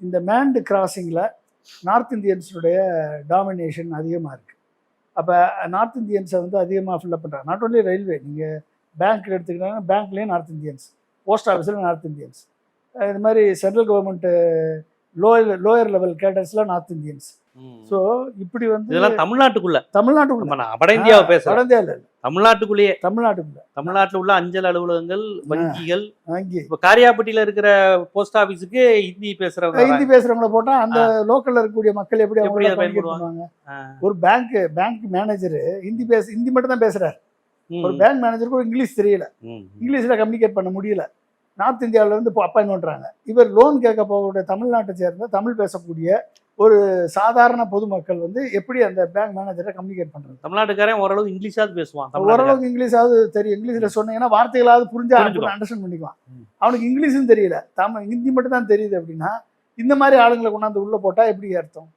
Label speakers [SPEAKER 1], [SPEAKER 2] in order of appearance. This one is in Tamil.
[SPEAKER 1] இந்த மேண்டு கிராசிங்கில் நார்த் இந்தியன்ஸுடைய டாமினேஷன் அதிகமாக இருக்குது அப்போ நார்த் இந்தியன்ஸை வந்து அதிகமாக ஃபில்லப் பண்ணுறாங்க நாட் only ரயில்வே நீங்கள் பேங்க் எடுத்துக்கிட்டாங்கன்னா பேங்க்லேயும் நார்த் இந்தியன்ஸ் போஸ்ட் ஆஃபீஸில் நார்த் இந்தியன்ஸ் இது மாதிரி central government lower lower level கேட்டர்ஸில் north Indians. So இப்படி வந்து
[SPEAKER 2] இதெல்லாம் தமிழ்நாட்டுக்குள்ள.
[SPEAKER 1] தமிழ்நாட்டுக்குள்ள.
[SPEAKER 2] வட இந்தியாவை பேசுறேன்.
[SPEAKER 1] வடந்தியா இல்லை.
[SPEAKER 2] தமிழ்நாட்டுக்குள்ளேயே.
[SPEAKER 1] தமிழ்நாட்டுக்குள்ள.
[SPEAKER 2] தமிழ்நாட்டுல உள்ள அஞ்சல் அலுவலகங்கள் வங்கிகள்
[SPEAKER 1] அங்கே
[SPEAKER 2] இப்ப காரியாபட்டியில இருக்கிற போஸ்ட் ஆபீஸுக்கு ஹிந்தி பேசுறவங்க
[SPEAKER 1] ஹிந்தி பேசுறவங்கள போட்டா அந்த லோக்கல்ல இருக்கக்கூடிய மக்கள் எப்படி
[SPEAKER 2] எப்படி ஆ.
[SPEAKER 1] ஒரு பேங்க் பேங்க் மேனேஜர் ஹிந்தி பேச ஹிந்தி மட்டும் தான் பேசுறாரு. ஒரு பேங்க் மேனேஜருக்கு இங்கிலீஷ் தெரியல. இங்கிலீஷ்ல கம்யூனிகேட் பண்ண முடியல. நார்த் இந்தியாவில இருந்து அப்பாயின் பண்றாங்க இவர் லோன் கேட்க போகக்கூடிய தமிழ்நாட்டை சேர்ந்த தமிழ் பேசக்கூடிய ஒரு சாதாரண பொதுமக்கள் வந்து எப்படி அந்த பேங்க் மேனேஜரை கம்யூனிகேட் பண்றது
[SPEAKER 2] தமிழ்நாட்டுக்காரன் ஓரளவு இங்கிலீஷாவது பேசுவான்.
[SPEAKER 1] ஓரளவுக்கு இங்கிலீஷாவது தெரியும் இங்கிலீஷ்ல சொன்னீங்கன்னா வார்த்தைகளாவது புரிஞ்சா. அண்டர்ஸ்டாண்ட் பண்ணிக்குவான். அவனுக்கு இங்கிலீஷும் தெரியல தமிழ் ஹிந்தி மட்டும் தான் தெரியுது அப்படின்னா இந்த மாதிரி ஆளுங்களை கொண்டாந்து உள்ள போட்டா எப்படி அர்த்தம்